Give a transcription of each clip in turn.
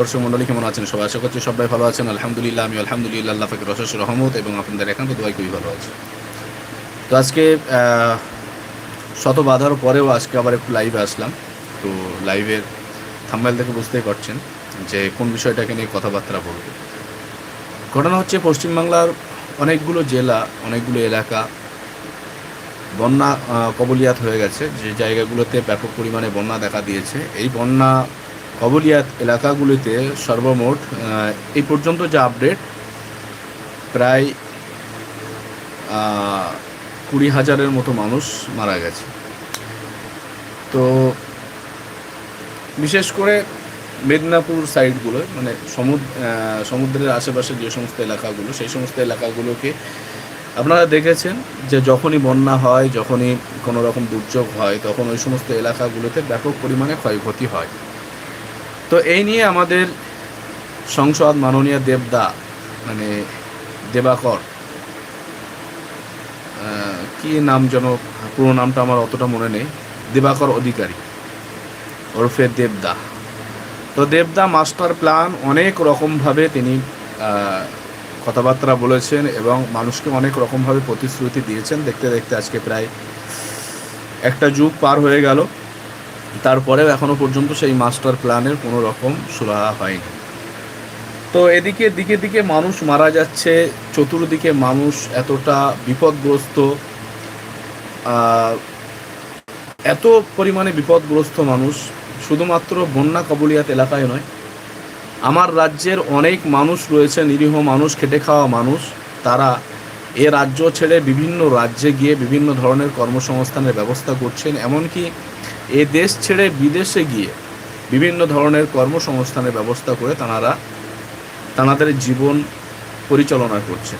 দর্শক মন্ডলী, কেমন আছেন? সবাই আশা করছি সবাই ভালো আছেন। আলহামদুলিল্লাহ আমি আলহামদুলিল্লাহ, আল্লাহ ফাকির রসস রহমত এবং আপনাদের একান্ত দোয়াই খুবই ভালো আছে। তো আজকে শত বাধার পরেও আজকে আবার একটু লাইভে আসলাম। তো লাইভের থাম্বাইল থেকে বুঝতেই পারছেন যে কোন বিষয়টাকে নিয়ে কথাবার্তা বলব। ঘটনা হচ্ছে, পশ্চিমবাংলার অনেকগুলো জেলা, অনেকগুলো এলাকা বন্যা কবলিয়াত হয়ে গেছে। যে জায়গাগুলোতে ব্যাপক পরিমাণে বন্যা দেখা দিয়েছে। এই বন্যা কবলিয়াত এলাকাগুলিতে সর্বমোট এই পর্যন্ত যা আপডেট প্রায় কুড়ি হাজারের মতো মানুষ মারা গেছে। তো বিশেষ করে মেদিনীপুর সাইডগুলো মানে সমুদ্র সমুদ্রের আশেপাশে যে সমস্ত এলাকাগুলো, সেই সমস্ত এলাকাগুলোকে আপনারা দেখেছেন যে যখনই বন্যা হয়, যখনই কোনো রকম দুর্যোগ হয়, তখন ওই সমস্ত এলাকাগুলোতে ব্যাপক পরিমাণে ক্ষয়ক্ষতি হয়। তো এই নিয়ে আমাদের সংসদ মাননীয় দেবদা মানে দেবাকর কি নাম যেন, পুরো নামটা আমার অতটা মনে নেই, দেবাকর অধিকারী ওরফে দেবদা। তো দেবদা মাস্টার প্ল্যান অনেক রকমভাবে তিনি কথাবার্তা বলেছেন এবং মানুষকে অনেক রকমভাবে প্রতিশ্রুতি দিয়েছেন। দেখতে দেখতে আজকে প্রায় একটা যুগ পার হয়ে গেল। তারপরেও এখনও পর্যন্ত সেই মাস্টার প্ল্যানের কোনো রকম সুরাহা হয়নি। তো এদিকে, দিকে দিকে মানুষ মারা যাচ্ছে, চতুর্দিকে মানুষ এতটা বিপদগ্রস্ত এত পরিমাণে বিপদগ্রস্ত মানুষ, শুধুমাত্র বন্যা কবলিয়াত এলাকায় নয়, আমার রাজ্যের অনেক মানুষ রয়েছে, নিরীহ মানুষ, খেটে খাওয়া মানুষ, তারা এ রাজ্য ছেড়ে বিভিন্ন রাজ্যে গিয়ে বিভিন্ন ধরনের কর্মসংস্থানের ব্যবস্থা করছেন, এমনকি এ দেশ ছেড়ে বিদেশে গিয়ে বিভিন্ন ধরনের কর্মসংস্থানের ব্যবস্থা করে তাঁরা তাঁদের জীবন পরিচালনা করছে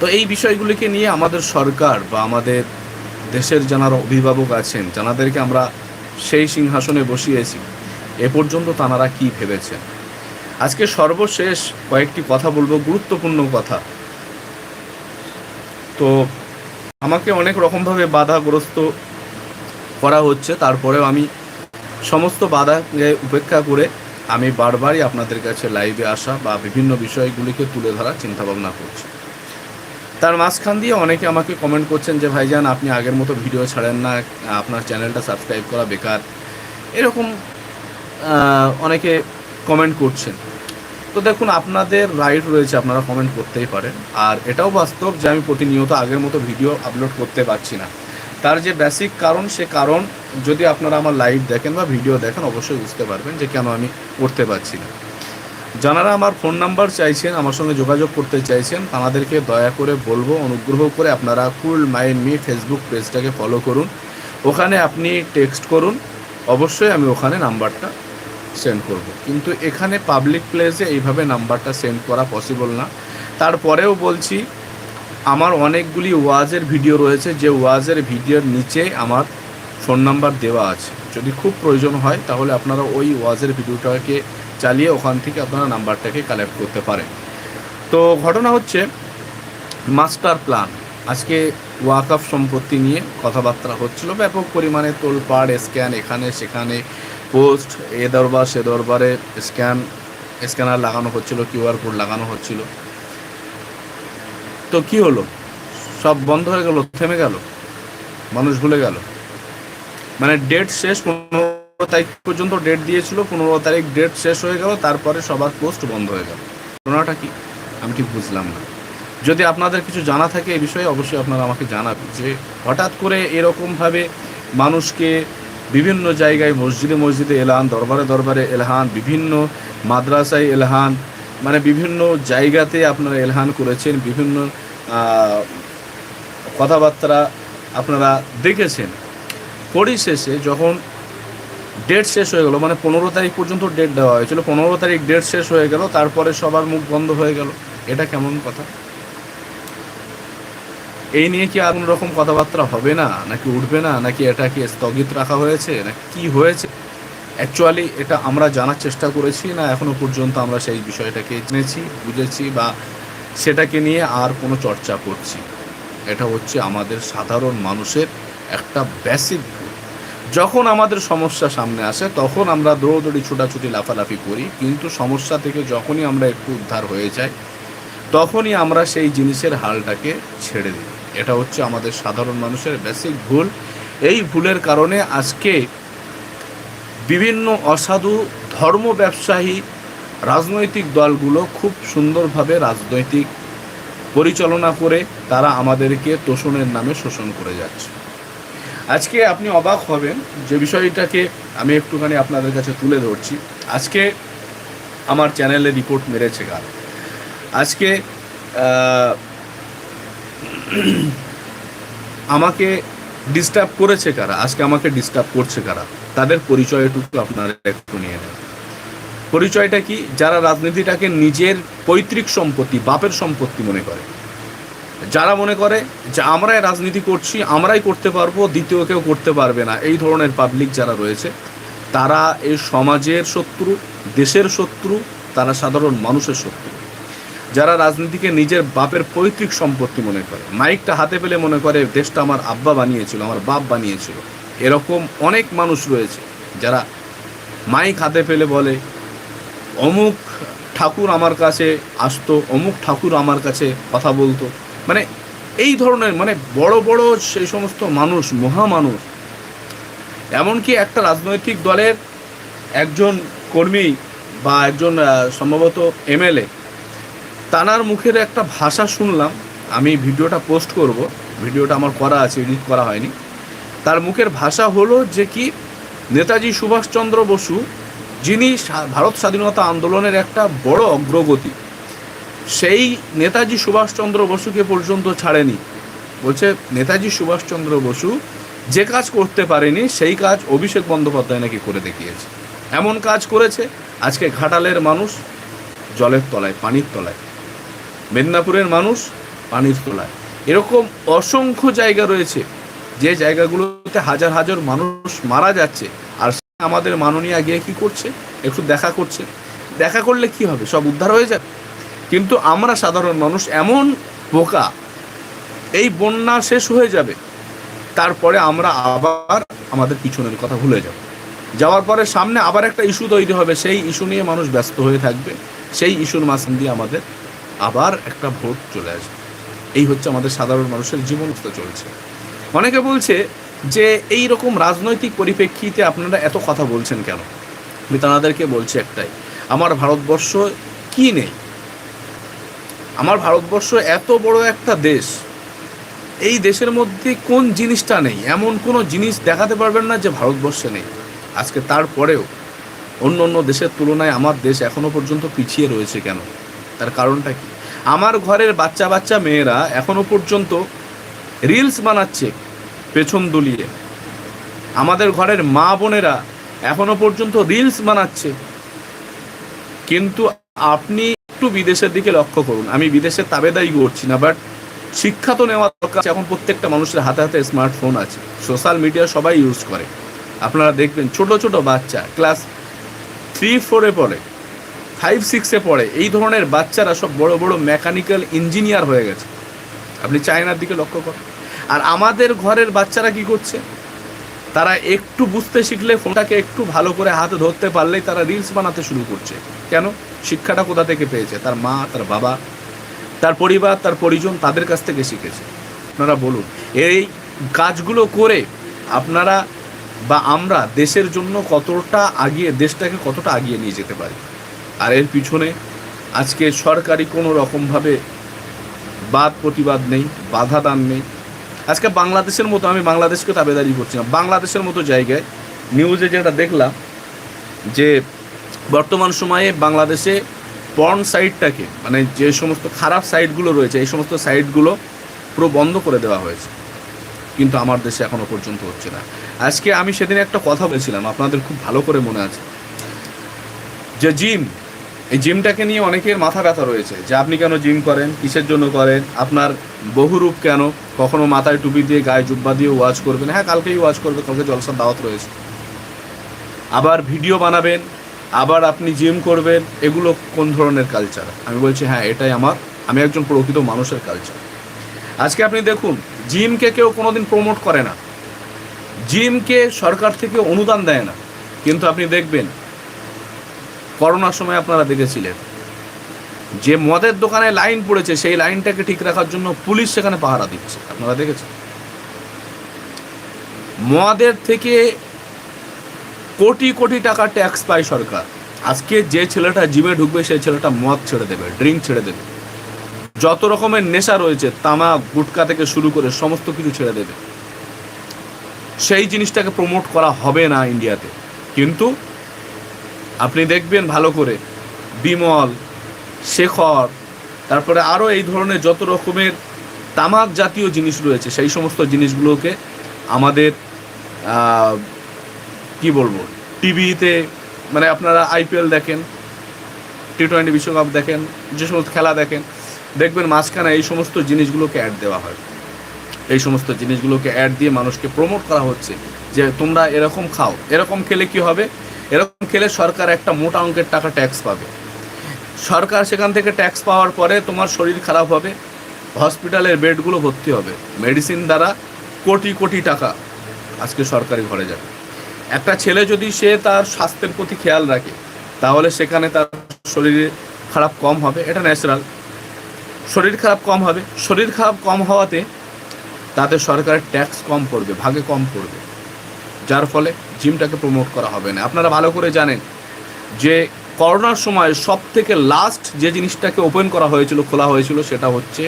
তো এই বিষয়গুলিকে নিয়ে আমাদের সরকার বা আমাদের দেশের যারা অভিভাবক আছেন যাদেরকে আমরা সেই সিংহাসনে বসিয়েছি, এ পর্যন্ত তাঁরা কি ভেবেছেন? আজকে সর্বশেষ কয়েকটি কথা বলব, গুরুত্বপূর্ণ কথা। তো আমাকে অনেক রকমভাবে বাধাগ্রস্ত করা হচ্ছে। তারপরেও আমি সমস্ত বাধাকে উপেক্ষা করে আমি বারবারই আপনাদের কাছে লাইভে আসা বা বিভিন্ন বিষয়গুলিকে তুলে ধরার চিন্তাভাবনা করছি। তার মাঝখান দিয়ে অনেকে আমাকে কমেন্ট করছেন যে, ভাইজান, আপনি আগের মতো ভিডিও ছাড়েন না। আপনার চ্যানেলটা সাবস্ক্রাইব করা বেকার। এরকম অনেকে কমেন্ট করছেন। তো দেখুন, আপনাদের রাইট রয়েছে, আপনারা কমেন্ট করতেই পারেন। আর এটাও বাস্তব যে, আমি প্রতিনিয়ত আগের মতো ভিডিও আপলোড করতে পারছি না। তার যে বেসিক কারণ, সে কারণ যদি আপনারা আমার লাইভ দেখেন বা ভিডিও দেখেন, অবশ্যই বুঝতে পারবেন যে কেন আমি করতে পারছি না। যারা আমার ফোন নাম্বার চাইছেন, আমার সঙ্গে যোগাযোগ করতে চাইছেন, তাদেরকে দয়া করে বলব, অনুগ্রহ করে আপনারা কুল মাইন্ড মি ফেসবুক পেজটাকে ফলো করুন। ওখানে আপনি টেক্সট করুন, অবশ্যই আমি ওখানে নাম্বারটা সেন্ড করব। কিন্তু এখানে পাবলিক প্লেসে এইভাবে নাম্বারটা সেন্ড করা পসিবল না। তারপরেও বলছি আমার অনেকগুলি ওয়াজের ভিডিও রয়েছে, যে ওয়াজের ভিডিওর নিচে আমার ফোন নাম্বার দেওয়া আছে। যদি খুব প্রয়োজন হয়, তাহলে আপনারা ওই ওয়াজের ভিডিওটাকে চালিয়ে ওখান থেকে আপনারা নাম্বারটাকে কালেক্ট করতে পারেন। তো ঘটনা হচ্ছে, মাস্টার প্ল্যান। আজকে ওয়াকআপ সম্পত্তি নিয়ে কথাবার্তা হচ্ছিল, ব্যাপক পরিমাণে তোলপাড়, স্ক্যান এখানে, সেখানে, পোস্ট, এ দরবার, সে দরবারে স্ক্যান, স্ক্যানার লাগানো হচ্ছিল কিউআর কোড লাগানো হচ্ছিল। তো কি হলো? সব বন্ধ হয়ে গেল, থেমে গেল? মানুষ ভুলে গেল? মানে ডেট শেষ, পনেরো তারিখ পর্যন্ত ডেট দিয়েছিল, পনেরো তারিখ ডেট শেষ হয়ে গেল, তারপরে সবার পোস্ট বন্ধ হয়ে গেল। ঘটনাটা কি? আমি ঠিক বুঝলাম না। যদি আপনাদের কিছু জানা থাকে এই বিষয়ে, অবশ্যই আপনারা আমাকে জানাবেন যে হঠাৎ করে এরকমভাবে মানুষকে বিভিন্ন জায়গায় মসজিদে মসজিদে এলান দরবারে দরবারে এলহান, বিভিন্ন মাদ্রাসায় এলহান মানে বিভিন্ন জায়গাতে আপনারা এলহান করেছেন, বিভিন্ন কথাবার্তা আপনারা দেখেছেন। পরিশেষে যখন ডেট শেষ হয়ে গেল মানে পনেরো তারিখ পর্যন্ত ডেট দেওয়া হয়েছিল, পনেরো তারিখ ডেট শেষ হয়ে গেল, তারপরে সবার মুখ বন্ধ হয়ে গেল। এটা কেমন কথা? এই নিয়ে কি আর কোনো রকম কথাবার্তা হবে না? নাকি উঠবে না? নাকি এটা কি স্থগিত রাখা হয়েছে? না কি হয়েছে? অ্যাকচুয়ালি এটা আমরা জানার চেষ্টা করেছি না, এখনও পর্যন্ত আমরা সেই বিষয়টাকে জেনেছি, বুঝেছি বা সেটাকে নিয়ে আর কোনো চর্চা করছি। এটা হচ্ছে আমাদের সাধারণ মানুষের একটা বেসিক যখন আমাদের সমস্যা সামনে আসে, তখন আমরা দৌড়দৌড়ি, ছোটাছুটি, লাফালাফি করি। কিন্তু সমস্যা থেকে যখনই আমরা একটু উদ্ধার হয়ে যাই, তখনই আমরা সেই জিনিসের হালটাকে ছেড়ে দিই। এটা হচ্ছে আমাদের সাধারণ মানুষের বেসিক ভুল। এই ভুলের কারণে আজকে বিভিন্ন অসাধু ধর্ম ব্যবসায়ী রাজনৈতিক দলগুলো খুব সুন্দরভাবে রাজনৈতিক পরিচালনা করে তারা আমাদেরকে তোষণের নামে শোষণ করে যাচ্ছে। আজকে আপনি অবাক হবেন যে বিষয়টাকে আমি একটুখানি আপনাদের কাছে তুলে ধরছি। আজকে আমার চ্যানেলে রিপোর্ট মেরেছে কার আজকে আমাকে ডিস্টার্ব করেছে কারা? আজকে আমাকে ডিস্টার্ব করছে কারা? তাদের পরিচয়টুকু আপনারা একটু নিয়ে নেন। পরিচয়টা কি? যারা রাজনীতিটাকে নিজের পৈতৃক সম্পত্তি, বাপের সম্পত্তি মনে করে। যারা মনে করে যে আমরাই রাজনীতি করছি, আমরাই করতে পারব, দ্বিতীয় কেউ করতে পারবে না, এই ধরনের পাবলিক যারা রয়েছে, তারা এই সমাজের শত্রু, দেশের শত্রু, তারা সাধারণ মানুষের শত্রু। যারা রাজনীতিকে নিজের বাপের পৈতৃক সম্পত্তি মনে করে, মাইকটা হাতে পেলে মনে করে, দেশটা আমার আব্বা বানিয়েছিল, আমার বাপ বানিয়েছিল। এরকম অনেক মানুষ রয়েছে যারা মাইক হাতে পেলে বলে, অমুক ঠাকুর আমার কাছে আসতো, অমুক ঠাকুর আমার কাছে কথা বলতো। মানে এই ধরনের মানে বড় বড় সেই সমস্ত মানুষ, মহামানুষ, এমনকি একটা রাজনৈতিক দলের একজন কর্মী বা একজন সম্ভবত এমএলএ, তানার মুখের একটা ভাষা শুনলাম, আমি ভিডিওটা পোস্ট করব, ভিডিওটা আমার করা আছে, এডিট করা হয়নি। তার মুখের ভাষা হলো যে কি, নেতাজি সুভাষচন্দ্র বসু, যিনি ভারত স্বাধীনতা আন্দোলনের একটা বড় অগ্রগতি। সেই নেতাজি সুভাষচন্দ্র বসুকে পর্যন্ত ছাড়েনি। বলছে, নেতাজি সুভাষচন্দ্র বসু যে কাজ করতে পারেনি, সেই কাজ অভিষেক বন্দ্যোপাধ্যায় নাকি করে দেখিয়েছে। এমন কাজ করেছে, আজকে ঘাটালের মানুষ জলের তলায়, পানির তলায়। মেদিনীপুরের মানুষ পানির তলায়। এরকম অসংখ্য জায়গা রয়েছে। যে জায়গাগুলোতে হাজার হাজার মানুষ মারা যাচ্ছে, আর আমাদের মাননীয় গিয়ে কি করছে? একটু দেখা করছে। দেখা করলে কি হবে? সব উদ্ধার হয়ে যাবে। কিন্তু আমরা সাধারণ মানুষ এমন বোকা, এই বন্যা শেষ হয়ে যাবে, তারপরে আমরা আবার আমাদের পিছনের কথা ভুলে যাব। যাওয়ার পরে সামনে আবার একটা ইস্যু তৈরি হবে। সেই ইস্যু নিয়ে মানুষ ব্যস্ত হয়ে থাকবে। সেই ইস্যুর মাঝখান দিয়ে আমাদের আবার একটা ভোট চলে আসবে। এই হচ্ছে আমাদের সাধারণ মানুষের জীবন চলছে। অনেকে বলছে যে এই রকম রাজনৈতিক পরিপ্রেক্ষিতে আপনারা এত কথা বলছেন কেন? আমি তাদেরকে বলছি একটাই, আমার ভারতবর্ষ কি নেই? আমার ভারতবর্ষ এত বড় একটা দেশ, এই দেশের মধ্যে কোন জিনিসটা নেই? এমন কোনো জিনিস দেখাতে পারবেন না যে ভারতবর্ষে নেই। আজকে তারপরেও অন্য অন্য দেশের তুলনায় আমার দেশ এখনও পর্যন্ত পিছিয়ে রয়েছে কেন? তার কারণটা কি? আমার ঘরের বাচ্চা বাচ্চা মেয়েরা এখনও পর্যন্ত রিলস বানাচ্ছে পেছন দুলিয়ে। আমাদের ঘরের মা বোনেরা এখনও পর্যন্ত রিলস বানাচ্ছে। কিন্তু আপনি একটু বিদেশের দিকে লক্ষ্য করুন। আমি বিদেশের তাবেদাই করছি না বাট শিক্ষা তো নেওয়া দরকার। এখন প্রত্যেকটা মানুষের হাতে হাতে স্মার্টফোন আছে। সোশ্যাল মিডিয়া সবাই ইউজ করে। আপনারা দেখবেন ছোট ছোট বাচ্চা ক্লাস থ্রি ফোরে পড়ে ফাইভ সিক্সে পড়ে। এই ধরনের বাচ্চারা সব বড় বড় মেকানিক্যাল ইঞ্জিনিয়ার হয়ে গেছে। আপনি চায়নার দিকে লক্ষ্য করেন। আর আমাদের ঘরের বাচ্চারা কি করছে? তারা একটু বুঝতে শিখলে ফোনটাকে একটু ভালো করে হাতে ধরতে পারলেই তারা রিলস বানাতে শুরু করছে। কেন? শিক্ষাটা কোথা থেকে পেয়েছে? তার মা, তার বাবা, তার পরিবার, তার পরিজন তাদের কাছ থেকে শিখেছে। আপনারা বলুন, এই কাজগুলো করে আপনারা বা আমরা দেশের জন্য কতটা আগিয়ে, দেশটাকে কতটা আগিয়ে নিয়ে যেতে পারি? আর এর পিছনে আজকে সরকারি কোনো রকমভাবে বাদ প্রতিবাদ নেই, বাধা দান নেই। আজকে বাংলাদেশের মতো আমি বাংলাদেশকে তাবেদারি করছি না। বাংলাদেশের মতো জায়গায় নিউজে যেটা দেখলাম যে বর্তমান সময়ে বাংলাদেশে পর্ন সাইটটাকে মানে যে সমস্ত খারাপ সাইটগুলো রয়েছে, এই সমস্ত সাইটগুলো পুরো বন্ধ করে দেওয়া হয়েছে। কিন্তু আমার দেশে এখনও পর্যন্ত হচ্ছে না। আজকে আমি সেদিন একটা কথা বলছিলাম, আপনাদের খুব ভালো করে মনে আছে। যে জিম এই জিমটাকে নিয়ে অনেকের মাথা ব্যথা রয়েছে যে আপনি কেন জিম করেন, কিসের জন্য করেন, আপনার বহুরূপ কেন? কখনো মাথায় টুপি দিয়ে, গায়ে জুব্বা দিয়ে ওয়াচ করবেন? হ্যাঁ কালকেই ওয়াচ করবে কালকে জলসার দাওয়াত রয়েছে। আবার ভিডিও বানাবেন, আবার আপনি জিম করবেন, এগুলো কোন ধরনের কালচার আমি বলছি হ্যাঁ এটাই আমার, আমি একজন প্রকৃত মানুষের কালচার আজকে আপনি দেখুন, জিমকে কেউ কোনোদিন প্রমোট করে না। জিমকে সরকার থেকে অনুদান দেয় না। কিন্তু আপনি দেখবেন করোনার সময় আপনারা দেখেছিলেন। যে মদের দোকানে লাইন পড়েছে, সেই লাইনটাকে ঠিক রাখার জন্য পুলিশ সেখানে পাহারা দিচ্ছে। আপনারা দেখেছেন? মদের থেকে কোটি কোটি টাকা ট্যাক্স পায় সরকার। আজকে যে ছেলেটা জিমে ঢুকবে, সেই ছেলেটা মদ ছেড়ে দেবে ড্রিঙ্ক ছেড়ে দেবে। যত রকমের নেশা রয়েছে তামাক গুটকা থেকে শুরু করে সমস্ত কিছু ছেড়ে দেবে। সেই জিনিসটাকে প্রমোট করা হবে না ইন্ডিয়াতে। কিন্তু আপনি দেখবেন ভালো করে। বিমল, শেখর, তারপরে আরও এই ধরনের যত রকমের তামাক জাতীয় জিনিস রয়েছে, সেই সমস্ত জিনিসগুলোকে আমাদের কি বলব, টিভিতে মানে আপনারা আইপিএল দেখেন টি টোয়েন্টি বিশ্বকাপ দেখেন, যে সমস্ত খেলা দেখেন, দেখবেন মাঝখানে এই সমস্ত জিনিসগুলোকে অ্যাড দেওয়া হয়। এই সমস্ত জিনিসগুলোকে অ্যাড দিয়ে মানুষকে প্রমোট করা হচ্ছে যে তোমরা এরকম খাও। এরকম খেলে কি হবে? এরকম খেলে সরকার একটা মোটা অঙ্কের টাকা ট্যাক্স পাবে। সরকার সেখান থেকে ট্যাক্স পাওয়ার পরে তোমার শরীর খারাপ হবে হসপিটালের বেডগুলো ভর্তি হবে। মেডিসিন দ্বারা কোটি কোটি টাকা আজকে সরকারি ঘরে যাবে। একটা ছেলে যদি সে তার স্বাস্থ্যের প্রতি খেয়াল রাখে, তাহলে সেখানে তার শরীরে খারাপ কম হবে, এটা ন্যাচারাল শরীর খারাপ কম হবে, শরীর খারাপ কম হওয়াতে তাতে সরকারের ট্যাক্স কম পড়বে, ভাগে কম পড়বে। যার ফলে জিমটাকে প্রমোট করা হবে না। আপনারা ভালো করে জানেন যে করোনার সময় সব থেকে লাস্ট যে জিনিসটাকে ওপেন করা হয়েছিল, খোলা হয়েছিল সেটা হচ্ছে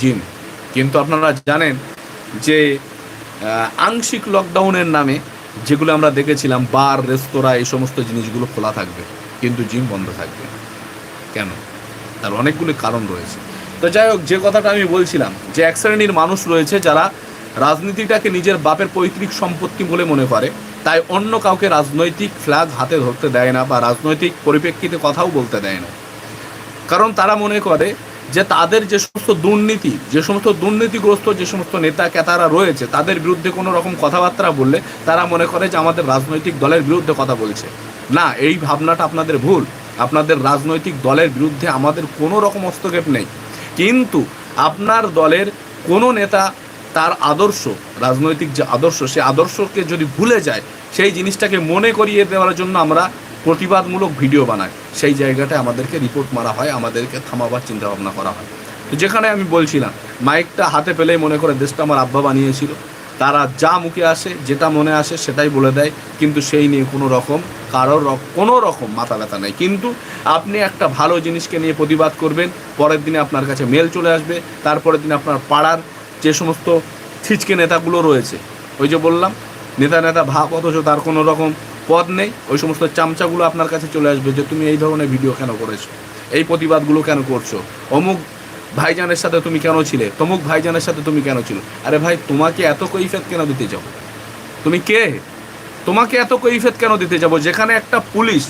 জিম কিন্তু আপনারা জানেন যে আংশিক লকডাউনের নামে যেগুলো আমরা দেখেছিলাম বার রেস্তোরাঁ এই সমস্ত জিনিসগুলো খোলা থাকবে, কিন্তু জিম বন্ধ থাকবে কেন? তার অনেকগুলি কারণ রয়েছে। তো যাই হোক, যে কথাটা আমি বলছিলাম, যে এক শ্রেণির মানুষ রয়েছে যারা রাজনীতিটাকে নিজের বাপের পৈতৃক সম্পত্তি বলে মনে করে, তাই অন্য কাউকে রাজনৈতিক ফ্ল্যাগ হাতে ধরতে দেয় না বা রাজনৈতিক পরিপ্রেক্ষিতে কথাও বলতে দেয় না। কারণ তারা মনে করে যে তাদের যে সমস্ত দুর্নীতি, যে সমস্ত দুর্নীতিগ্রস্ত, যে সমস্ত নেতা কেতারা রয়েছে, তাদের বিরুদ্ধে কোনো রকম কথাবার্তা বললে তারা মনে করে যে আমাদের রাজনৈতিক দলের বিরুদ্ধে কথা বলছে। না, এই ভাবনাটা আপনাদের ভুল। আপনাদের রাজনৈতিক দলের বিরুদ্ধে আমাদের কোনো রকম হস্তক্ষেপ নেই। কিন্তু আপনার দলের কোনো নেতা তার আদর্শ, রাজনৈতিক যে আদর্শ সে আদর্শকে যদি ভুলে যায়, সেই জিনিসটাকে মনে করিয়ে দেওয়ার জন্য আমরা প্রতিবাদমূলক ভিডিও বানাই। সেই জায়গাটায় আমাদেরকে রিপোর্ট মারা হয়, আমাদেরকে থামাবার চিন্তাভাবনা করা হয়। তো যেখানে আমি বলছিলাম, মাইকটা হাতে পেলেই মনে করে দেশটা আমার আব্বা বানিয়েছিল। তারা যা মুখে আসে, যেটা মনে আসে, সেটাই বলে দেয়। কিন্তু সেই নিয়ে কোনো রকম, কারোর কোনো রকম মাথা ব্যথা নেই। কিন্তু আপনি একটা ভালো জিনিসকে নিয়ে প্রতিবাদ করবেন, পরের দিনে আপনার কাছে মেল চলে আসবে, তারপরের দিনে আপনার পাড়ার যে সমস্ত ছিচকে নেতাগুলো রয়েছে। ওই যে বললাম, নেতা নেতা ভাগ, অথচ তার কোনো রকম পদ নেই। ওই সমস্ত চামচাগুলো আপনার কাছে চলে আসবে যে তুমি এই ধরনের ভিডিও কেন করেছ? এই প্রতিবাদগুলো কেন করছ? অমুক ভাইজানের সাথে তুমি কেন ছিলে? তমুক ভাইজানের সাথে তুমি কেন ছিল? আরে ভাই, তোমাকে এত কৈফিয়ত কেন দিতে যাব? তুমি কে? তোমাকে এত কৈফিয়ত কেন দিতে যাব? যেখানে একটা পুলিশ,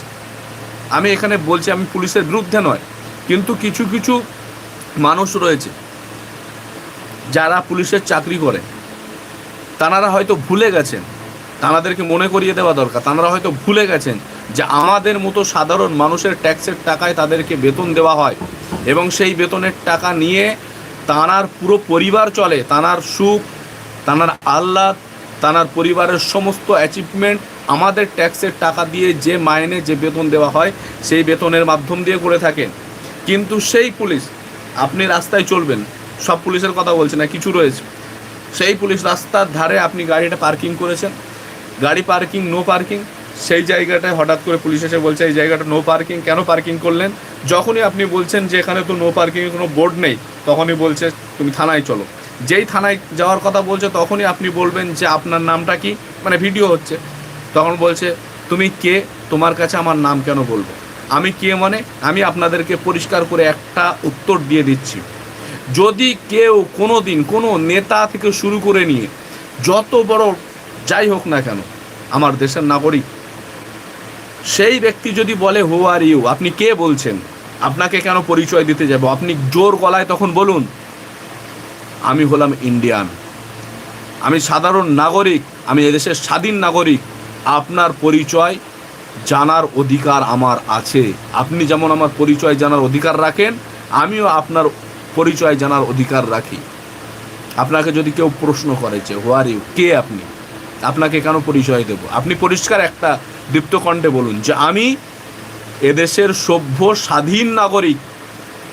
আমি এখানে বলছি আমি পুলিশের বিরুদ্ধে নয়, কিন্তু কিছু কিছু মানুষ রয়েছে যারা পুলিশের চাকরি করে, তানারা হয়তো ভুলে গেছেন। তানাদেরকে মনে করিয়ে দেওয়া দরকার। তানারা হয়তো ভুলে গেছেন যে আমাদের মতো সাধারণ মানুষের ট্যাক্সের টাকায় তাদেরকে বেতন দেওয়া হয় এবং সেই বেতনের টাকা নিয়ে তানার পুরো পরিবার চলে, তানার সুখ, তানার আহ্লাদ, তানার পরিবারের সমস্ত অ্যাচিভমেন্ট আমাদের ট্যাক্সের টাকা দিয়ে যে মাইনে, যে বেতন দেওয়া হয়, সেই বেতনের মাধ্যম দিয়ে করে থাকেন। কিন্তু সেই পুলিশ আপনি রাস্তায় চলবেন সব পুলিশের কথা বলছে না, কিছু রয়েছে। সেই পুলিশ রাস্তার ধারে আপনি গাড়িটা পার্কিং করেছেন। গাড়ি পার্কিং নো পার্কিং সেই জায়গাটায় হঠাৎ করে পুলিশ এসে বলছে, এই জায়গাটা নো পার্কিং কেন পার্কিং করলেন? যখনই আপনি বলছেন যে এখানে তো নো পার্কিংয়ের কোনো বোর্ড নেই, তখনই বলছে, তুমি থানায় চলো। যেই থানায় যাওয়ার কথা বলছে, তখনই আপনি বলবেন যে আপনার নামটা কি? মানে ভিডিও হচ্ছে। তখন বলছে, তুমি কে? তোমার কাছে আমার নাম কেন বলব? আমি কে মানে? আমি আপনাদেরকে পরিষ্কার করে একটা উত্তর দিয়ে দিচ্ছি। যদি কেউ কোনো দিন কোনো নেতা থেকে শুরু করে নিয়ে যত বড় যাই হোক না কেন আমার দেশের নাগরিক, সেই ব্যক্তি যদি বলে হু আর ইউ আপনি কে বলছেন? আপনাকে কেন পরিচয় দিতে যাব? আপনি জোর গলায় তখন বলুন, আমি হলাম ইন্ডিয়ান আমি সাধারণ নাগরিক, আমি এদেশের স্বাধীন নাগরিক, আপনার পরিচয় জানার অধিকার আমার আছে। আপনি যেমন আমার পরিচয় জানার অধিকার রাখেন, আমিও আপনার পরিচয় জানার অধিকার রাখি। আপনাকে যদি কেউ প্রশ্ন করে যে হু আর ইউ কে আপনি? আপনাকে কেন পরিচয় দেব? আপনি পরিষ্কার একটা দীপ্ত কণ্ঠে বলুন যে, আমি এদেশের সভ্য, স্বাধীন নাগরিক।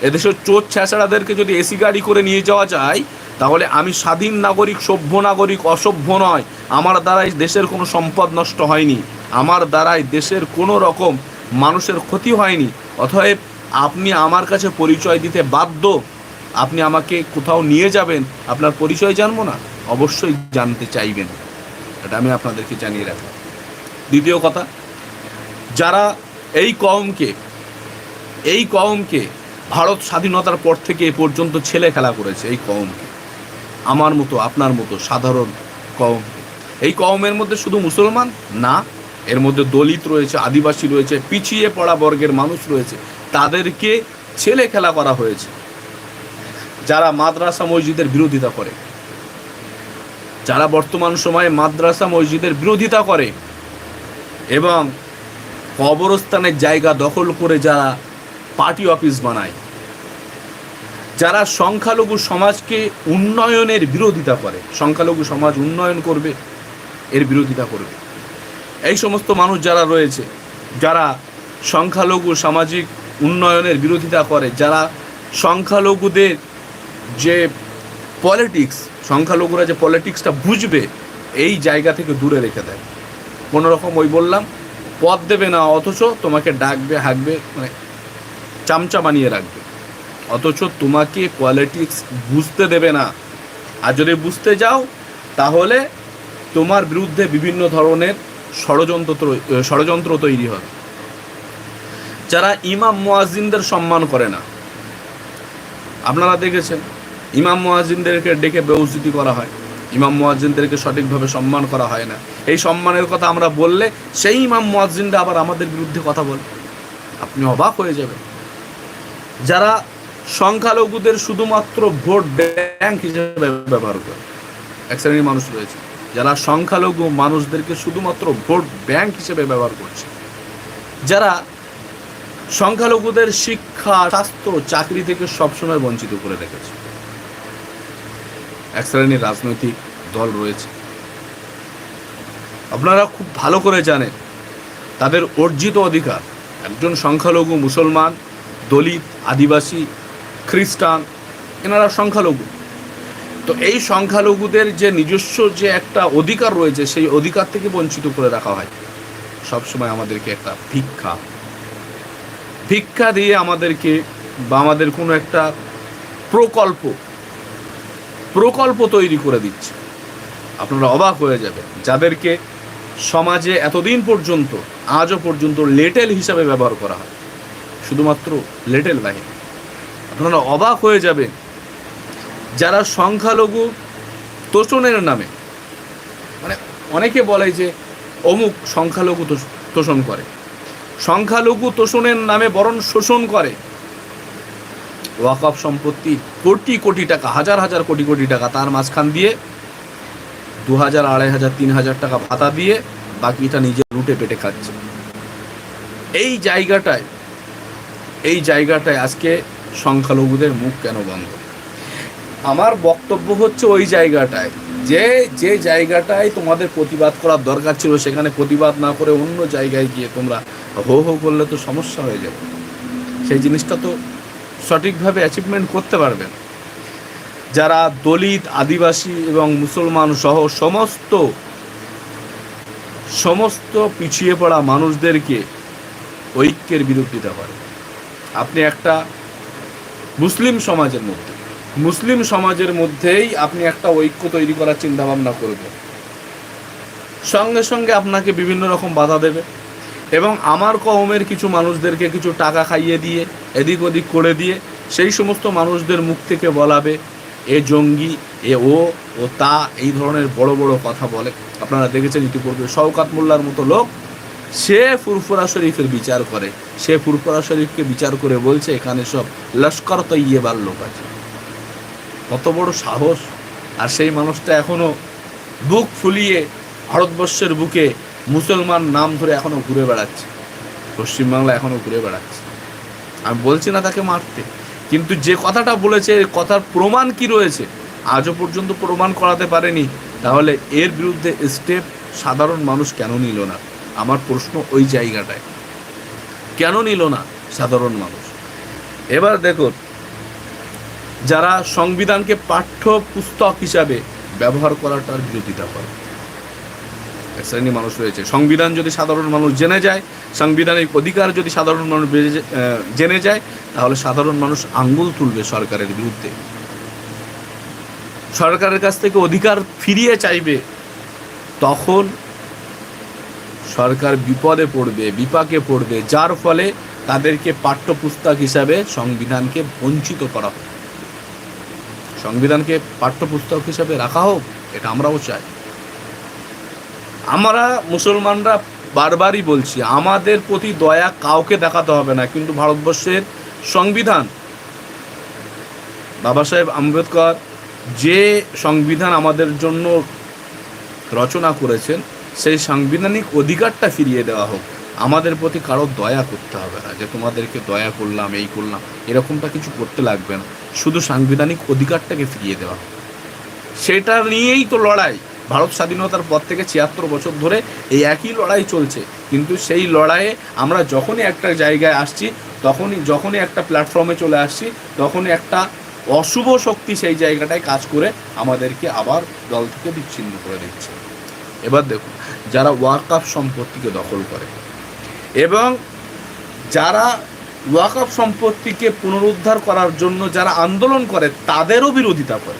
এদেশের চোর ছেঁচড়াদেরকে যদি এসি গাড়ি করে নিয়ে যাওয়া যায়, তাহলে আমি স্বাধীন নাগরিক, সভ্য নাগরিক, অসভ্য নয়। আমার দ্বারাই দেশের কোনো সম্পদ নষ্ট হয়নি। আমার দ্বারাই দেশের কোনো রকম মানুষের ক্ষতি হয়নি। অতএব আপনি আমার কাছে পরিচয় দিতে বাধ্য। আপনি আমাকে কোথাও নিয়ে যাবেন, আপনার পরিচয় জানব না, অবশ্যই জানতে চাইবেন। এটা আমি আপনাদেরকে জানিয়ে রাখলাম দ্বিতীয় কথা, যারা এই কমকে এই কমকে ভারত স্বাধীনতার পর থেকে এ পর্যন্ত ছেলে খেলা করেছে, এই কমকে আমার মতো, আপনার মতো সাধারণ কম এই কমের মধ্যে শুধু মুসলমান না, এর মধ্যে দলিত রয়েছে, আদিবাসী রয়েছে, পিছিয়ে পড়া বর্গের মানুষ রয়েছে, তাদেরকে ছেলে খেলা করা হয়েছে। যারা মাদ্রাসা মসজিদের বিরোধিতা করে। যারা বর্তমান সময়ে মাদ্রাসা মসজিদের বিরোধিতা করে এবং কবরস্থানের জায়গা দখল করে যারা পার্টি অফিস বানায়, যারা সংখ্যালঘু সমাজকে উন্নয়নের বিরোধিতা করে, সংখ্যালঘু সমাজ উন্নয়ন করবে, এর বিরোধিতা করবে। এই সমস্ত মানুষ যারা রয়েছে, যারা সংখ্যালঘু সামাজিক উন্নয়নের বিরোধিতা করে, যারা সংখ্যালঘুদের যে পলিটিক্স সংখ্যালঘুরা যে পলিটিক্সটা বুঝবে, এই জায়গা থেকে দূরে রেখে দেয়। কোনো রকম ওই বললাম পথ দেবে না, অথচ তোমাকে ডাকবে, হাঁকবে মানে চামচা বানিয়ে রাখবে। অথচ তোমাকে পলিটিক্স বুঝতে দেবে না। আর যদি বুঝতে যাও, তাহলে তোমার বিরুদ্ধে বিভিন্ন ধরনের ষড়যন্ত্র ষড়যন্ত্র তৈরি হবে। যারা ইমাম মুয়াজ্জিনদের সম্মান করে না, আপনারা দেখেছেন ইমাম মুয়াজ্জিনদেরকে ডেকে বেউজ্জিতি করা হয়। ইমাম মুয়াজ্জিনদেরকে সঠিকভাবে সম্মান করা হয় না। এই সম্মানের কথা আমরা বললে সেই ইমাম মুয়াজ্জিনরা আবার আমাদের বিরুদ্ধে কথা বলে। আপনি অবাক হয়ে যাবেন। যারা সংখ্যালঘুদের শুধুমাত্র ভোট ব্যাংক হিসেবে ব্যবহার করে, এক শ্রেণির মানুষ রয়েছে। যারা সংখ্যালঘু মানুষদেরকে শুধুমাত্র ভোট ব্যাংক হিসেবে ব্যবহার করছে। যারা সংখ্যালঘুদের শিক্ষা, স্বাস্থ্য, চাকরি থেকে সবসময় বঞ্চিত করে রেখেছে। এক শ্রেণির রাজনৈতিক দল রয়েছে। আপনারা খুব ভালো করে জানেন, তাদের অর্জিত অধিকার। একজন সংখ্যালঘু মুসলমান, দলিত, আদিবাসী, খ্রিস্টান, এনারা সংখ্যালঘু। তো এই সংখ্যালঘুদের যে নিজস্ব যে একটা অধিকার রয়েছে, সেই অধিকার থেকে বঞ্চিত করে রাখা হয়। সবসময় আমাদেরকে একটা ভিক্ষা। ভিক্ষা দিয়ে আমাদেরকে বা আমাদের কোনো একটা প্রকল্প প্রকল্প তৈরি করে দিচ্ছে। আপনারা অবাক হয়ে যাবেন। যাদেরকে সমাজে এতদিন পর্যন্ত, আজও পর্যন্ত লেটেল হিসাবে ব্যবহার করা হয়, শুধুমাত্র লেটেল বাহিনী। আপনারা অবাক হয়ে যাবেন, যারা সংখ্যালঘু তোষণের নামে মানে অনেকে বলে যে অমুক সংখ্যালঘু তোষ- তোষণ করে। সংখ্যালঘু তোষণের নামে বরণ শোষণ করে। ওয়াকফ সম্পত্তি কোটি কোটি টাকা, হাজার হাজার কোটি কোটি টাকা তার মাঝখান দিয়ে, দু হাজার, আড়াই হাজার, তিন হাজার টাকা ভাতা দিয়ে বাকিটা নিজে লুটে পেটে খাচ্ছে। এই জায়গাটায় এই জায়গাটায় আজকে সংখ্যালঘুদের মুখ কেন বন্ধ? আমার বক্তব্য হচ্ছে ওই জায়গাটায়, যে যে জায়গাটায় তোমাদের প্রতিবাদ করার দরকার ছিল, সেখানে প্রতিবাদ না করে অন্য জায়গায় গিয়ে তোমরা হো হো করলে তো সমস্যা হয়ে যাবে। সেই জিনিসটা তো সঠিকভাবে অ্যাচিভমেন্ট করতে পারবেন। যারা দলিত, আদিবাসী এবং মুসলমান সহ সমস্ত সমস্ত পিছিয়ে পড়া মানুষদেরকে ঐক্যের বিরোধিতা করে আপনি একটা মুসলিম সমাজের মধ্যে, মুসলিম সমাজের মধ্যেই আপনি একটা ঐক্য তৈরি করার চিন্তা ভাবনা করবেন। সঙ্গে সঙ্গে আপনাকে বিভিন্ন রকম বাধা দেবে। এবং আমার কওমের কিছু মানুষদেরকে কিছু টাকা খাইয়ে দিয়ে, এদিক ওদিক করে দিয়ে, সেই সমস্ত মানুষদের মুখ থেকে বলাবে, এ জঙ্গি, এ ও ও তা, এই ধরনের বড় বড় কথা বলে। আপনারা দেখেছেন ইতিপূর্বে শওকাত মোল্লার মতো লোক, সে ফুরফুরা শরীফের বিচার করে। সে ফুরফুরা শরীফকে বিচার করে বলছে, এখানে সব লস্কর তৈয়েবার লোক আছে। কত বড় সাহস। আর সেই মানুষটা এখনও বুক ফুলিয়ে ভারতবর্ষের বুকে মুসলমান নাম ধরে এখনও ঘুরে বেড়াচ্ছে। পশ্চিমবাংলা এখনও ঘুরে বেড়াচ্ছে। আমি বলছি না তাকে মারতে, কিন্তু যে কথাটা বলেছে কথার প্রমাণ কি রয়েছে, আজও পর্যন্ত প্রমাণ করাতে পারেনি। তাহলে এর বিরুদ্ধে স্টেপ সাধারণ মানুষ কেন নিল না? আমার প্রশ্ন ওই জায়গাটায়। কেন নিল না সাধারণ মানুষ? এবার দেখুন, যারা সংবিধানকে পাঠ্য পুস্তক হিসাবে ব্যবহার করাটার বিরোধিতা করে এক মানুষ রয়েছে। সংবিধান যদি সাধারণ মানুষ জেনে যায়, সাংবিধানিক অধিকার যদি সাধারণ মানুষ জেনে যায়, তাহলে সাধারণ মানুষ আঙ্গুল তুলবে সরকারের বিরুদ্ধে। সরকারের কাছ থেকে অধিকার ফিরিয়ে চাইবে, তখন সরকার বিপদে পড়বে, বিপাকে পড়বে, যার ফলে তাদেরকে পাঠ্যপুস্তক হিসাবে সংবিধানকে বঞ্চিত করা হোক। সংবিধানকে পাঠ্যপুস্তক হিসাবে রাখা হোক, এটা আমরাও চাই। আমরা মুসলমানরা বারবারই বলছি, আমাদের প্রতি দয়া কাউকে দেখাতে হবে না, কিন্তু ভারতবর্ষের সংবিধান, বাবা সাহেব আম্বেদকর যে সংবিধান আমাদের জন্য রচনা করেছেন, সেই সাংবিধানিক অধিকারটা ফিরিয়ে দেওয়া হোক। আমাদের প্রতি কারও দয়া করতে হবে না, যে তোমাদেরকে দয়া করলাম, এই করলাম, এরকমটা কিছু করতে লাগবে না। শুধু সাংবিধানিক অধিকারটাকে ফিরিয়ে দেওয়া সেটা নিয়েই তো লড়াই। ভারত স্বাধীনতার পর থেকে ছিয়াত্তর বছর ধরে এই একই লড়াই চলছে। কিন্তু সেই লড়াইয়ে আমরা যখনই একটা জায়গায় আসছি, তখনই যখনই একটা প্ল্যাটফর্মে চলে আসছি, তখনই একটা অশুভ শক্তি সেই জায়গাটায় কাজ করে আমাদেরকে আবার দল থেকে বিচ্ছিন্ন করে দিচ্ছে। এবার দেখুন, যারা ওয়াকআপ সম্পত্তিকে দখল করে এবং যারা ওয়াকআপ সম্পত্তিকে পুনরুদ্ধার করার জন্য যারা আন্দোলন করে, তাদেরও বিরোধিতা করে।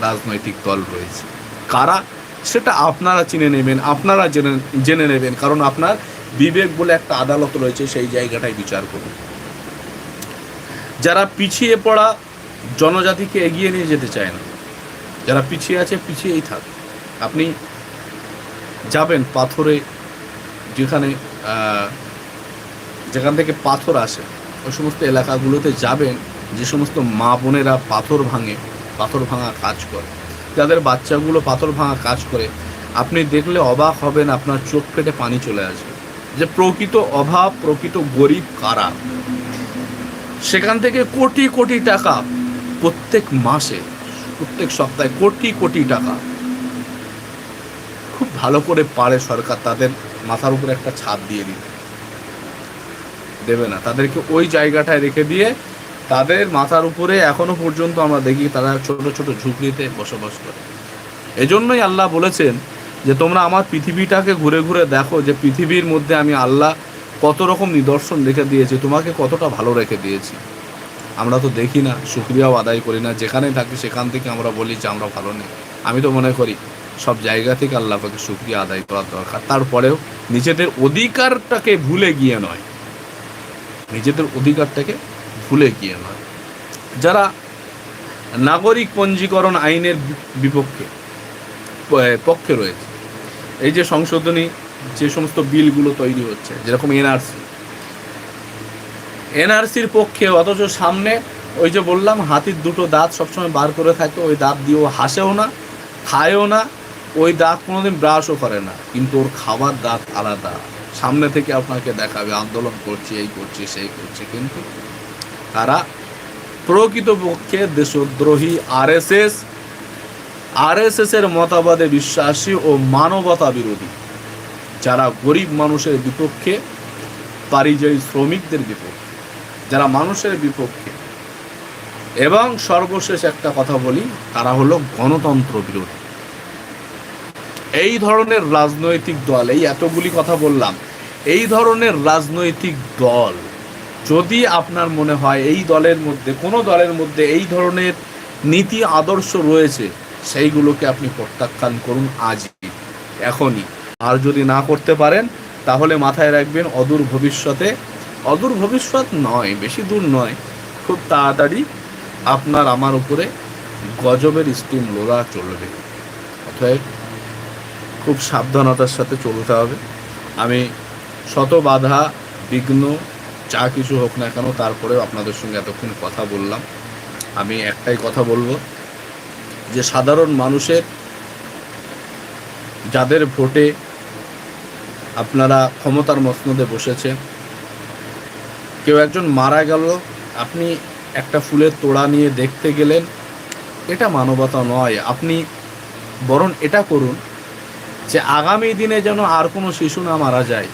রাজনৈতিক দল রয়েছে। কারা? সেটা আপনারা চিনে নেবেন, আপনারা জেনে জেনে নেবেন। কারণ আপনার বিবেক বলে একটা আদালত রয়েছে, সেই জায়গাটায় বিচার করুন। যারা পিছিয়ে পড়া জনজাতিকে এগিয়ে নিয়ে যেতে চায় না, যারা পিছিয়ে আছে পিছিয়েই থাক। আপনি যাবেন পাথরে, যেখানে যেখান থেকে পাথর আসে, ওই সমস্ত এলাকাগুলোতে যাবেন, যে সমস্ত মা বোনেরা পাথর ভাঙে পাথর ভাঙা কাজ করে। যাদের বাচ্চাগুলো পাথর ভাঙা কাজ করে, আপনি দেখলে অবাক হবেন, আপনার চোখ ফেটে পানি চলে আসবে। যে প্রকৃত অভাব, প্রকৃত গরিব কারা? সেখান থেকে কোটি কোটি টাকা প্রত্যেক মাসে, প্রত্যেক সপ্তাহে কোটি কোটি টাকা। খুব ভালো করে পারে সরকার, তাদের মাথার উপরে একটা ছাদ দিয়ে দিতে দেবে না। তাদেরকে ওই জায়গাটায় রেখে দিয়ে তাদের মাথার উপরে এখনও পর্যন্ত আমরা দেখি তারা ছোট ছোট ঝুপড়িতে বসবাস করে। এজন্যই আল্লাহ বলেছেন যে, তোমরা আমার পৃথিবীটাকে ঘুরে ঘুরে দেখো যে, পৃথিবীর মধ্যে আমি আল্লাহ কত রকম নিদর্শন রেখে দিয়েছি, তোমাকে কতটা ভালো রেখে দিয়েছি। আমরা তো দেখি না সুক্রিয়াও আদায় করি না যেখানে থাকি সেখান থেকে আমরা বলি যে, আমরা ভালো নেই। আমি তো মনে করি, সব জায়গা থেকে আল্লাহ পাকে সুক্রিয়া আদায় করার দরকার। তারপরেও নিজেদের অধিকারটাকে ভুলে গিয়ে নয়। নিজেদের অধিকারটাকে ভুলে গিয়ে নয়। যারা নাগরিক পঞ্জীকরণ আইনের বিপক্ষে পক্ষে রয়েছে, এই যে সংশোধনী যে সমস্ত বিলগুলো তৈরি হচ্ছে, যেরকম এনআরসি, এনআরসির পক্ষে অথচ সামনে ওই যে বললাম, হাতির দুটো দাঁত সবসময় বার করে থাকে, ওই দাঁত দিয়েও হাসেও না, খায়ও না, ওই দাঁত কোনোদিন ব্রাশও করে না, কিন্তু ওর খাবার দাঁত আলাদা। সামনে থেকে আপনাকে দেখাবে, আন্দোলন করছে, এই করছে, সেই করছে, কিন্তু তারা প্রকৃতপক্ষে দেশদ্রোহী আরএসএস এর মতবাদে বিশ্বাসী ও মানবতা বিরোধী। যারা গরিব মানুষের বিপক্ষে, পারিযায়ী শ্রমিকদের বিপক্ষে, যারা মানুষের বিপক্ষে। এবং সর্বশেষ একটা কথা বলি, তারা হলো গণতন্ত্র বিরোধী। এই ধরনের রাজনৈতিক দল, এই এতগুলি কথা বললাম, এই ধরনের রাজনৈতিক দল যদি আপনার মনে হয় এই দলের মধ্যে, কোনো দলের মধ্যে এই ধরনের নীতি, আদর্শ রয়েছে, সেইগুলোকে আপনি প্রত্যাখ্যান করুন আজই, এখনই। আর যদি না করতে পারেন, তাহলে মাথায় রাখবেন অদূর ভবিষ্যতে। অদূর ভবিষ্যৎ নয়, বেশি দূর নয়। খুব তাড়াতাড়ি আপনার আমার উপরে গজবের স্টিম লোড়া চলবে। অতএব খুব সাবধানতার সাথে চলতে হবে। আমি শত বাধা, বিঘ্ন যা কিছু হোক না কেন, তারপরেও আপনাদের সঙ্গে এতক্ষণ কথা বললাম। আমি একটাই কথা বলব, যে সাধারণ মানুষের যাদের ভোটে আপনারা ক্ষমতার মসনদে বসেছে কেউ একজন মারা গেল, আপনি একটা ফুলের তোড়া নিয়ে দেখতে গেলেন, এটা মানবতা নয়। আপনি বরং এটা করুন যে আগামী দিনে যেন আর কোনো শিশু না মারা যায়।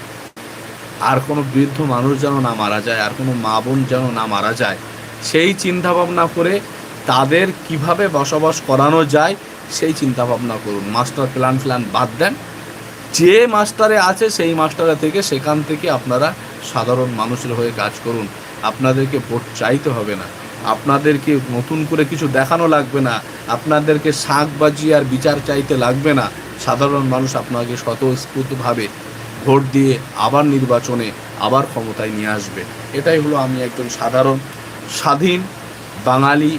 আর কোনো বৃদ্ধ মানুষ যেন না মারা যায়, আর কোনো মা বোন যেন না মারা যায়, সেই চিন্তা ভাবনা করে তাদের কীভাবে বসবাস করানো যায়, সেই চিন্তা ভাবনা করুন। মাস্টার প্ল্যান ফ্ল্যান বাদ দেন। যে মাস্টারে আছে, সেই মাস্টারে থেকে সেখান থেকে আপনারা সাধারণ মানুষের হয়ে কাজ করুন। আপনাদেরকে ভোট চাইতে হবে না। আপনাদেরকে নতুন করে কিছু দেখানো লাগবে না। আপনাদেরকে শাঁখ বাজিয়ে আর বিচার চাইতে লাগবে না। সাধারণ মানুষ আপনাকে স্বতঃস্ফূর্তভাবে ভোট দিয়ে আবার নির্বাচনে আবার ক্ষমতায় নিয়ে আসবে। এটাই হলো আমি একজন সাধারণ, স্বাধীন বাঙালি,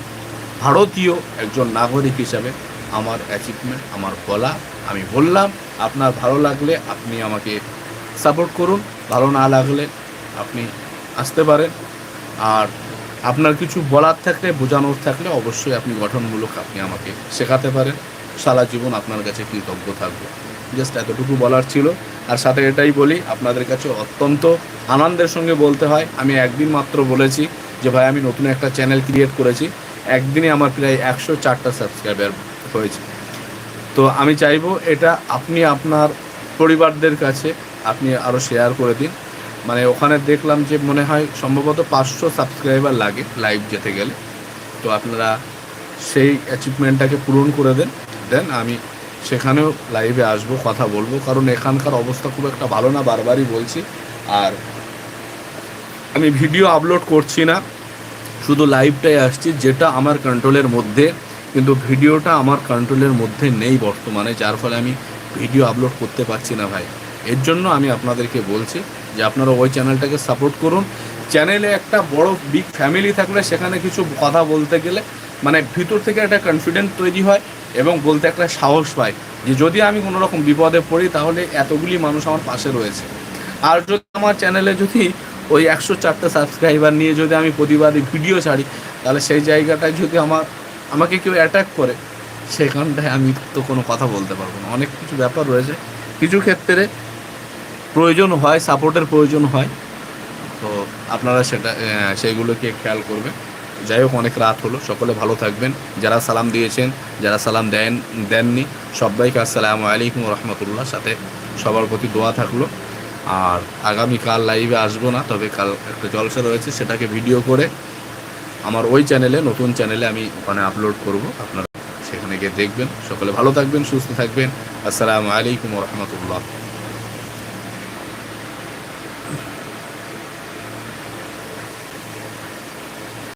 ভারতীয় একজন নাগরিক হিসাবে আমার অ্যাচিভমেন্ট আমার বলা আমি বললাম। আপনার ভালো লাগলে আপনি আমাকে সাপোর্ট করুন, ভালো না লাগলে আপনি আসতে পারেন। আর আপনার কিছু বলার থাকলে, বোঝানোর থাকলে অবশ্যই আপনি গঠনমূলক আপনি আমাকে শেখাতে পারেন। সারা জীবন আপনার কাছে কৃতজ্ঞ থাকব। জাস্ট এতটুকু বলার ছিল। আর সাথে এটাই বলি, আপনাদের কাছে অত্যন্ত আনন্দের সঙ্গে বলতে হয়। আমি একদিন মাত্র বলেছি যে, ভাই, আমি নতুন একটা চ্যানেল ক্রিয়েট করেছি। একদিনে আমার প্রায় একশো চারটা সাবস্ক্রাইবার হয়েছে। তো আমি চাইব এটা আপনি আপনার পরিবারদের কাছে আপনি আরও শেয়ার করে দিন। মানে ওখানে দেখলাম যে, মনে হয় সম্ভবত পাঁচশো সাবস্ক্রাইবার লাগে লাইভ যেতে গেলে। তো আপনারা সেই অ্যাচিভমেন্টটাকে পূরণ করে দেন। দেন আমি সেখানেও লাইভে আসব, কথা বলব। কারণ এখানকার অবস্থা খুব একটা ভালো না, বারবারই বলছি। আর আমি ভিডিও আপলোড করছি না, শুধু লাইভটাই আসছি, যেটা আমার কন্ট্রোলের মধ্যে। কিন্তু ভিডিওটা আমার কন্ট্রোলের মধ্যে নেই বর্তমানে, যার ফলে আমি ভিডিও আপলোড করতে পারছি না ভাই। এর জন্য আমি আপনাদেরকে বলছি যে আপনারা ওই চ্যানেলটাকে সাপোর্ট করুন। চ্যানেলে একটা বড় বিগ ফ্যামিলি থাকলে সেখানে কিছু কথা বলতে গেলে মানে ভিতর থেকে একটা কনফিডেন্স তৈরি হয়। এবং বলতে একটা সাহস পায় যে যদি আমি কোনো রকম বিপদে পড়ি, তাহলে এতগুলি মানুষ আমার পাশে রয়েছে। আর যদি আমার চ্যানেলে যদি ওই একশো চারটে সাবস্ক্রাইবার নিয়ে যদি আমি প্রতিবাদী ভিডিও ছাড়ি, তাহলে সেই জায়গাটায় যদি আমার, আমাকে কেউ অ্যাটাক করে, সেখানটায় আমি তো কোনো কথা বলতে পারব না। অনেক কিছু ব্যাপার রয়েছে। কিছু ক্ষেত্রে প্রয়োজন হয় সাপোর্টের প্রয়োজন হয়। তো আপনারা সেটা সেইগুলোকে খেয়াল করবেন। যাই হোক অনেক রাত হলো। সকলে ভালো থাকবেন। যারা সালাম দিয়েছেন, যারা সালাম দেন, দেননি, সবাইকে আসসালামু আলাইকুম রহমতুল্লাহ সাথে সবার প্রতি দোয়া থাকল। আর আগামীকাল লাইভে আসব না, তবে কাল একটা জলসা রয়েছে, সেটাকে ভিডিও করে আমার ওই চ্যানেলে নতুন চ্যানেলে আমি ওখানে আপলোড করব। আপনারা সেখানে গিয়ে দেখবেন। সকলে ভালো থাকবেন, সুস্থ থাকবেন। আসসালামু আলাইকুম রহমতুল্লাহ